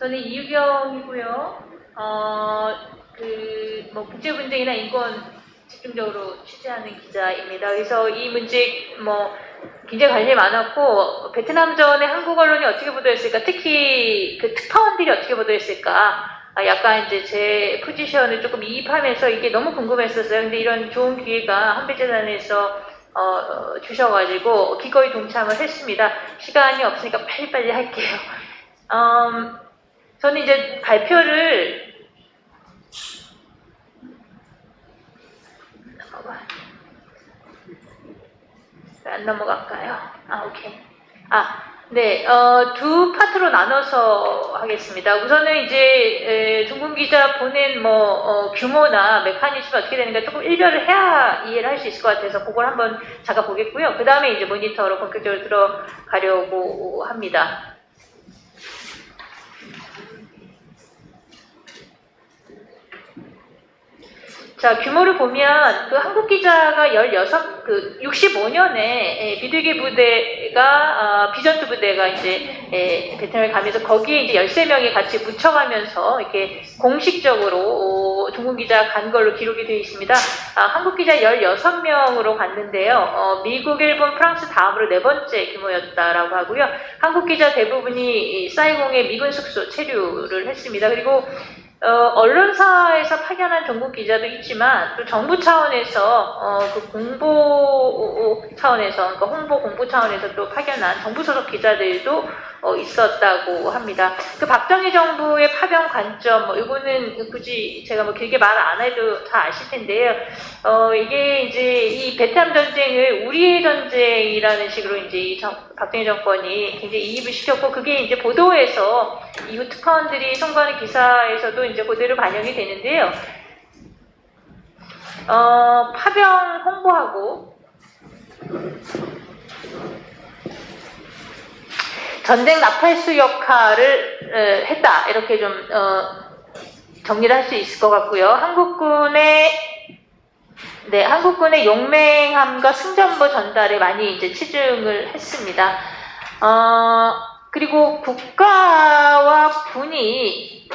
저는 이유경이고요. 어, 그, 뭐, 국제 분쟁이나 인권 집중적으로 취재하는 기자입니다. 그래서 이 문제, 뭐, 굉장히 관심이 많았고, 베트남 전에 한국 언론이 어떻게 보도했을까, 특히 그 특파원들이 어떻게 보도했을까, 아, 약간 이제 제 포지션을 조금 이입하면서 이게 너무 궁금했었어요. 근데 이런 좋은 기회가 한빛재단에서 어, 어, 주셔가지고 기꺼이 동참을 했습니다. 시간이 없으니까 빨리빨리 할게요. 음, 저는 이제 발표를 안 넘어갈까요? 아, 오케이. 아, 네, 어, 두 파트로 나눠서 하겠습니다. 우선은 이제 에, 종군 기자 보낸 뭐 어, 규모나 메커니즘이 어떻게 되는가 조금 일별을 해야 이해를 할 수 있을 것 같아서 그걸 한번 잠깐 보겠고요. 그 다음에 이제 모니터로 본격적으로 들어가려고 합니다. 자, 규모를 보면 그 한국 기자가 16, 그 65년에 비둘기 부대가 어, 비전투 부대가 이제 에, 베트남에 가면서 거기에 이제 13명이 같이 묻혀가면서 이렇게 공식적으로 어, 중국 기자 간 걸로 기록이 되어 있습니다. 아, 한국 기자 16명으로 갔는데요. 어, 미국, 일본, 프랑스 다음으로 네 번째 규모였다라고 하고요. 한국 기자 대부분이 이 사이공의 미군 숙소 체류를 했습니다. 그리고 어, 언론사에서 파견한 전국 기자도 있지만 또 정부 차원에서 어, 그 공보 차원에서 그러니까 홍보 공보 차원에서 또 파견한 정부 소속 기자들도 어, 있었다고 합니다. 그 박정희 정부의 파병 관점 뭐 이거는 굳이 제가 뭐 길게 말 안 해도 다 아실 텐데요. 어, 이게 이제 이 베트남 전쟁을 우리의 전쟁이라는 식으로 이제 이 정, 박정희 정권이 굉장히 이입을 시켰고 그게 이제 보도에서 이후 특파원들이 송가하는 기사에서도 이제 그대로 반영이 되는데요. 어, 파병 홍보하고 전쟁 나팔수 역할을 에, 했다 이렇게 좀 어, 정리를 할 수 있을 것 같고요. 한국군의 네, 한국군의 용맹함과 승전보 전달에 많이 이제 치중을 했습니다. 어, 그리고 국가와 군이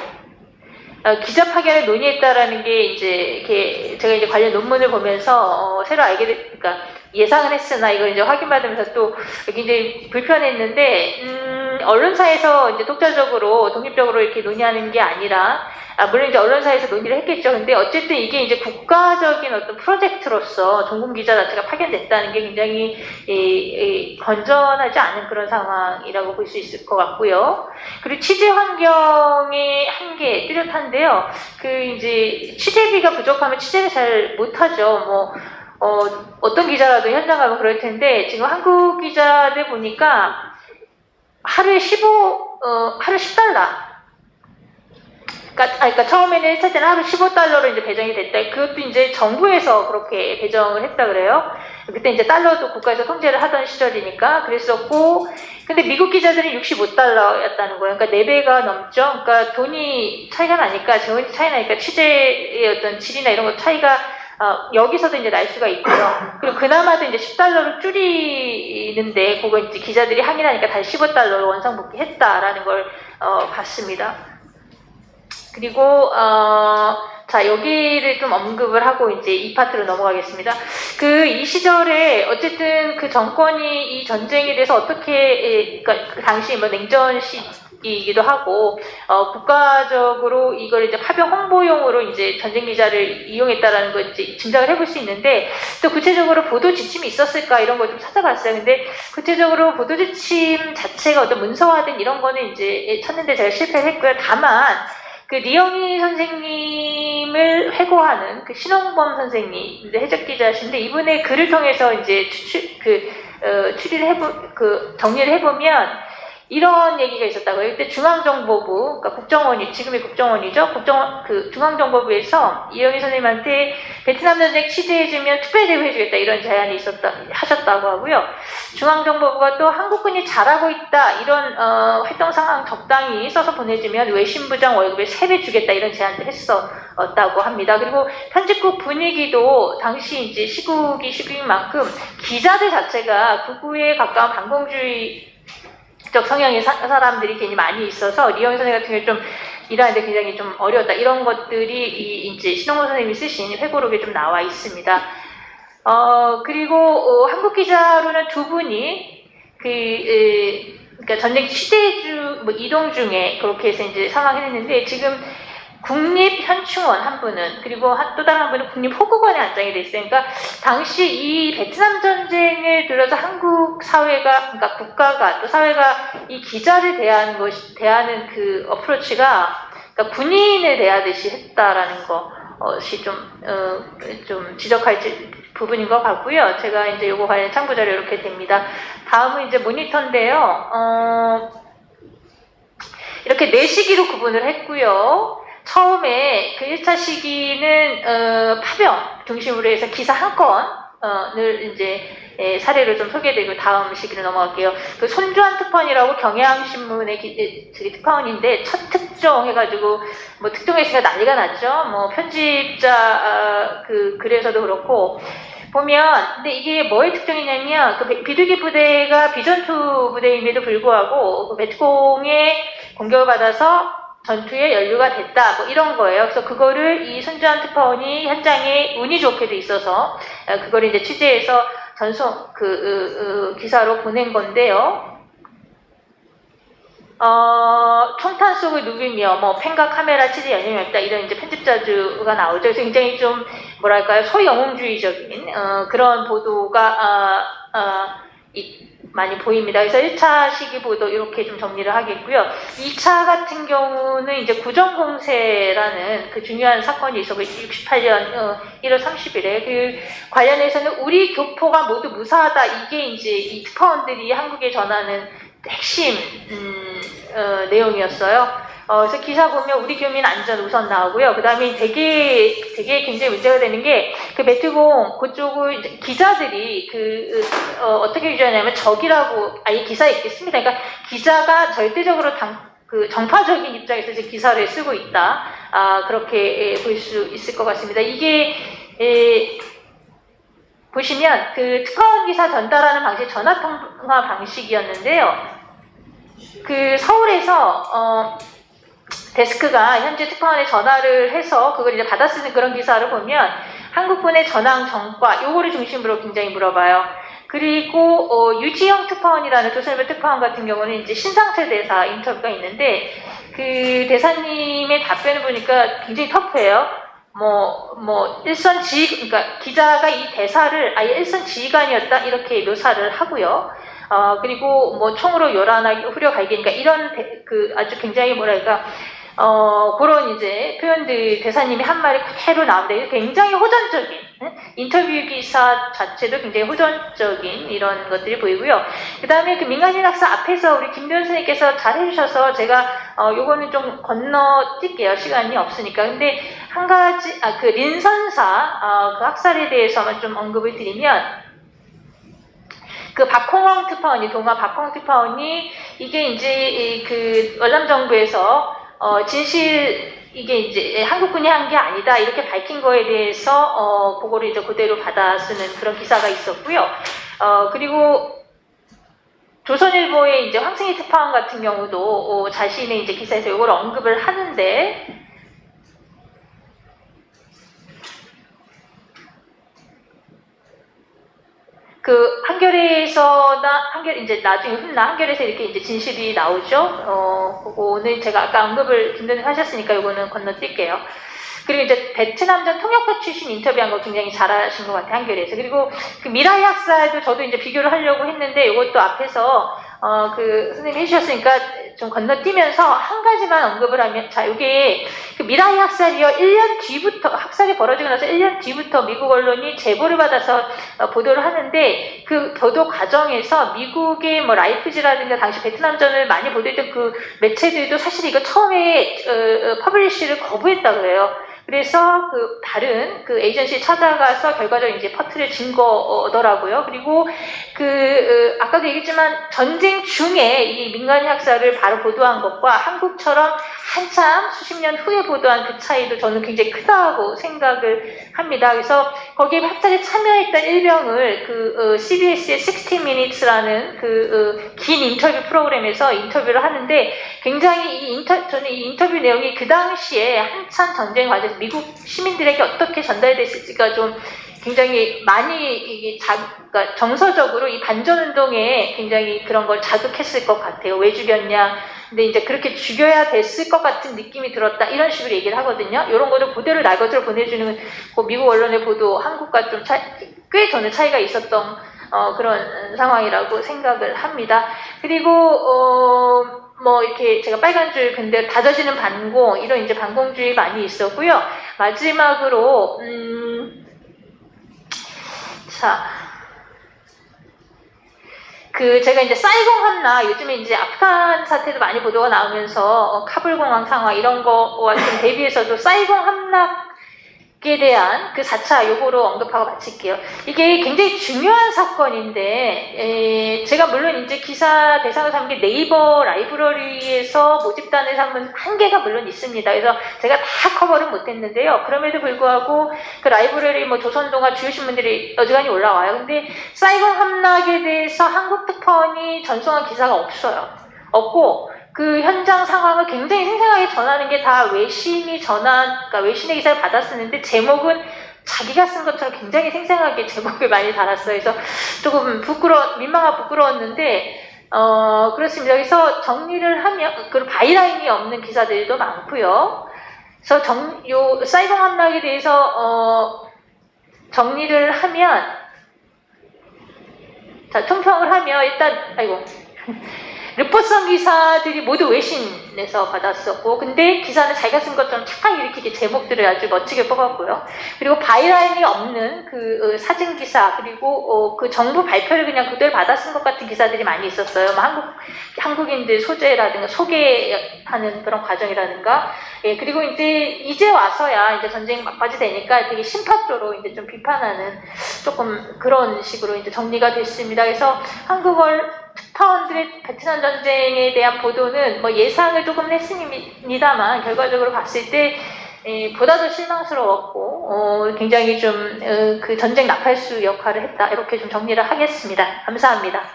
어, 기자 파견을 논의했다라는 게 이제 제가 이제 관련 논문을 보면서 어, 새로 알게 됐, 그러니까 예상은 했으나 이걸 이제 확인받으면서 또 굉장히 불편했는데 음, 언론사에서 이제 독자적으로 독립적으로 이렇게 논의하는 게 아니라 아, 물론 이제 언론사에서 논의를 했겠죠. 근데 어쨌든 이게 이제 국가적인 어떤 프로젝트로서 전공 기자 자체가 파견됐다는 게 굉장히 이, 이, 건전하지 않은 그런 상황이라고 볼 수 있을 것 같고요. 그리고 취재 환경의 한계 뚜렷한데요. 그 이제 취재비가 부족하면 취재를 잘 못하죠. 뭐 어, 어떤 기자라도 현장 가면 그럴 텐데 지금 한국 기자들 보니까 하루에 15, 어, 하루 10달러. 그러니까, 아, 그러니까 처음에는 1차 때는 하루 15달러로 이제 배정이 됐다. 그것도 이제 정부에서 그렇게 배정을 했다 그래요. 그때 이제 달러도 국가에서 통제를 하던 시절이니까 그랬었고, 근데 미국 기자들은 65달러였다는 거예요. 그러니까 4배가 넘죠. 그러니까 돈이 차이가 나니까, 재원이 차이 나니까 취재의 어떤 질이나 이런 거 차이가 어, 여기서도 이제 날 수가 있고요. 그리고 그나마도 이제 10달러로 줄이는데, 그거 이제 기자들이 항의하니까 다시 15달러로 원상 복귀했다라는 걸 어, 봤습니다. 그리고 어, 자 여기를 좀 언급을 하고 이제 이 파트로 넘어가겠습니다. 그 이 시절에 어쨌든 그 정권이 이 전쟁에 대해서 어떻게 그러니까 그 당시 뭐 냉전 시기 이기도 하고 어, 국가적으로 이걸 이제 파병 홍보용으로 이제 전쟁 기자를 이용했다라는 걸 이제 짐작을 해볼 수 있는데 또 구체적으로 보도 지침이 있었을까 이런 걸 좀 찾아봤어요. 근데 구체적으로 보도 지침 자체가 어떤 문서화된 이런 거는 이제 찾는데 제가 실패를 했고요. 다만 그 리영희 선생님을 회고하는 그 신홍범 선생님, 해적 기자신데 이분의 글을 통해서 이제 추, 그 어, 추리를 해보, 그 정리를 해보면 이런 얘기가 있었다고요. 이때 중앙정보부, 그러니까 국정원이 지금의 국정원이죠. 국정 그 중앙정보부에서 이영희 선생님한테 베트남 전쟁 취재해주면 특별 대우 해주겠다 이런 제안이 있었다 하셨다고 하고요. 중앙정보부가 또 한국군이 잘하고 있다 이런 어, 활동 상황 적당히 써서 보내주면 외신부장 월급을 3배 주겠다 이런 제안도 했었다고 합니다. 그리고 편집국 분위기도 당시 이제 시국이 시국인 만큼 기자들 자체가 극우에 가까운 반공주의 극 적 성향의 사, 람들이 굉장히 많이 있어서 리영 선생 같은 경우 좀 일하는데 굉장히 좀 어려웠다. 이런 것들이 이 이제 신홍호 선생님이 쓰신 회고록에 좀 나와 있습니다. 어, 그리고 어, 한국 기자로는 두 분이 그 에, 그러니까 전쟁 취재주 뭐 이동 중에 그렇게 해서 이제 사망을 했는데 지금 국립현충원 한 분은 그리고 한- 또 다른 한 분은 국립호국원에 안장이 돼. 그러니까 당시 이 베트남 전쟁을 들어서 한국 사회가 그러니까 국가가 또 사회가 이 기자를 대하는 것이 대하는 그 어프로치가 그러니까 군인을 대하듯이 했다라는 것이 좀, 어, 좀 지적할 지- 부분인 것 같고요. 제가 이제 요거 관련 참고 자료 이렇게 됩니다. 다음은 이제 모니터인데요. 어, 이렇게 네 시기로 구분을 했고요. 처음에 그 1차 시기는 어, 파병 중심으로 해서 기사 한 건을 이제 예, 사례로 좀 소개되고 다음 시기로 넘어갈게요. 그 손주한 특파원이라고 경향신문의 기, 예, 저기 특파원인데 첫 특종 해가지고 뭐 특종했으니까 난리가 났죠. 뭐 편집자 아, 그 글에서도 그렇고 보면 근데 이게 뭐의 특징이냐면 그 비- 비둘기 부대가 비전투 부대임에도 불구하고 그 베트공의 공격을 받아서 전투에 연루가 됐다 뭐 이런 거예요. 그래서 그거를 이 손주한 특파원이 현장에 운이 좋게도 있어서 어, 그거를 이제 취재해서 전송 그 으, 으, 기사로 보낸 건데요. 어, 총탄 속을 누비며 뭐 펜과 카메라 취재 연임이 없다 이런 이제 편집자주가 나오죠. 그래서 굉장히 좀 뭐랄까요 소영웅주의적인 어, 그런 보도가 아, 아, 이- 많이 보입니다. 그래서 1차 시기 보도 이렇게 좀 정리를 하겠고요. 2차 같은 경우는 이제 구정공세라는 그 중요한 사건이 있었고 68년 어, 1월 30일에 그 관련해서는 우리 교포가 모두 무사하다 이게 이제 이 특파원들이 한국에 전하는 핵심 음, 어, 내용이었어요. 어, 그래서 기사 보면 우리 교민 안전 우선 나오고요. 그 다음에 되게, 되게 굉장히 문제가 되는 게, 그 메트공, 그쪽을 기자들이 그, 어, 떻게 유지하냐면 적이라고 아예 기사에 있겠습니다. 그러니까 기자가 절대적으로 당, 그 정파적인 입장에서 이제 기사를 쓰고 있다. 아, 그렇게 볼 수 있을 것 같습니다. 이게, 에, 보시면 그 특파원 기사 전달하는 방식이 전화 통화 방식이었는데요. 그 서울에서, 어, 데스크가 현재 특파원에 전화를 해서 그걸 이제 받아 쓰는 그런 기사를 보면 한국군의 전황 정과 요거를 중심으로 굉장히 물어봐요. 그리고 어, 유지영 특파원이라는 조선일보 특파원 같은 경우는 이제 신상철 대사 인터뷰가 있는데 그 대사님의 답변을 보니까 굉장히 터프해요. 뭐, 뭐, 일선 지휘, 그러니까 기자가 이 대사를 아예 일선 지휘관이었다, 이렇게 묘사를 하고요. 어, 그리고 뭐 총으로 요란하게 후려갈기니까 이런 대- 그 아주 굉장히 뭐랄까, 어, 그런 이제 표현들 대사님이 한 말이 그대로 나오는데 굉장히 호전적인 응? 인터뷰 기사 자체도 굉장히 호전적인 이런 것들이 보이고요. 그 다음에 그 민간인 학사 앞에서 우리 김도현 선생님께서 잘 해주셔서 제가 어, 요거는 좀 건너 뛸게요. 시간이 없으니까. 근데 한 가지, 아, 그 린선사 어, 그 학살에 대해서만 좀 언급을 드리면 그 박홍왕 특파원이 동아 박홍 특파원이 이게 이제 이그 월남 정부에서 어 진실 이게 이제 한국군이 한 게 아니다 이렇게 밝힌 거에 대해서 어 그거를 이제 그대로 받아 쓰는 그런 기사가 있었고요. 어 그리고 조선일보의 이제 황승희 특파원 같은 경우도 어, 자신의 이제 기사에서 이걸 언급을 하는데 그 한겨레에서 나 한겨레 이제 나중에 훗나 한겨레에서 이렇게 이제 진실이 나오죠. 어, 그거는 제가 아까 언급을 김대는 하셨으니까 이거는 건너뛸게요. 그리고 이제 베트남전 통역사 출신 인터뷰한 거 굉장히 잘하신 것 같아요 한겨레에서. 그리고 그 미라이 학사도 저도 이제 비교를 하려고 했는데 이것도 앞에서 어, 그 선생님이 해주셨으니까 좀 건너뛰면서 한 가지만 언급을 하면 자 이게 그 미라이 학살이요 1년 뒤부터 학살이 벌어지고 나서 1년 뒤부터 미국 언론이 제보를 받아서 어, 보도를 하는데 그 보도 과정에서 미국의 뭐 라이프지라든가 당시 베트남전을 많이 보도했던 그 매체들도 사실 이거 처음에 어, 어, 퍼블리시를 거부했다 그래요. 그래서 그 다른 그 에이전시 찾아가서 결과적으로 이제 퍼트를 진 거더라고요. 그리고 그 어, 아까도 얘기했지만 전쟁 중에 이 민간 학살을 바로 보도한 것과 한국처럼 한참 수십 년 후에 보도한 그 차이도 저는 굉장히 크다고 생각을 합니다. 그래서 거기에 학살에 참여했던 일병을 그 어, CBS의 60 Minutes라는 그 어, 긴 인터뷰 프로그램에서 인터뷰를 하는데 굉장히 이 인터 저는 이 인터뷰 내용이 그 당시에 한참 전쟁 과정 미국 시민들에게 어떻게 전달됐을지가 좀 굉장히 많이 이게 자, 그러니까 정서적으로 이 반전 운동에 굉장히 그런 걸 자극했을 것 같아요. 왜 죽였냐? 근데 이제 그렇게 죽여야 됐을 것 같은 느낌이 들었다. 이런 식으로 얘기를 하거든요. 이런 거를 그대로 날 것으로 보내주는 그 미국 언론의 보도 한국과 좀 차, 꽤 저는 차이가 있었던 어, 그런 상황이라고 생각을 합니다. 그리고 어, 뭐 이렇게 제가 빨간 줄 근데 다져지는 반공 이런 이제 반공주의 많이 있었고요. 마지막으로 음, 자. 그 제가 이제 사이공 함락 요즘에 이제 아프간 사태도 많이 보도가 나오면서 어, 카불 공항 상황 이런 거와 좀 대비해서도 사이공 함락 에 대한 그 4차 요거로 언급하고 마칠게요. 이게 굉장히 중요한 사건인데 에, 제가 물론 이제 기사 대상을 삼은 게 네이버 라이브러리에서 모집단을 삼은 한계가 물론 있습니다. 그래서 제가 다 커버를 못했는데요. 그럼에도 불구하고 그 라이브러리 뭐 조선동화 주요 신문들이 어지간히 올라와요. 근데 사이공 함락에 대해서 한국 특파원이 전송한 기사가 없어요. 없고 그 현장 상황을 굉장히 생생하게 전하는 게 다 외신이 전한, 그러니까 외신의 기사를 받았었는데 제목은 자기가 쓴 것처럼 굉장히 생생하게 제목을 많이 달았어요. 그래서 조금 부끄러, 민망하 부끄러웠는데, 어, 그렇습니다. 그래서 정리를 하면, 그 바이라인이 없는 기사들도 많고요. 그래서 정, 요, 사이버 함락에 대해서, 어, 정리를 하면, 자, 총평을 하면, 일단, 아이고. 르포성 기사들이 모두 외신에서 받았었고, 근데 기사는 자기가 쓴 것처럼 착하게 이렇게 제목들을 아주 멋지게 뽑았고요. 그리고 바이라인이 없는 그 어, 사진 기사, 그리고 어, 그 정부 발표를 그냥 그대로 받아 쓴 것 같은 기사들이 많이 있었어요. 뭐 한국, 한국인들 소재라든가 소개하는 그런 과정이라든가, 예, 그리고 이제, 이제 와서야 이제 전쟁 막바지 되니까 되게 심파적으로 이제 좀 비판하는 조금 그런 식으로 이제 정리가 됐습니다. 그래서 한국을 특파원들의 베트남 전쟁에 대한 보도는 뭐 예상을 조금 했습니다만 결과적으로 봤을 때 에, 보다 더 실망스러웠고 어, 굉장히 좀그 전쟁 나팔수 역할을 했다 이렇게 좀 정리를 하겠습니다. 감사합니다.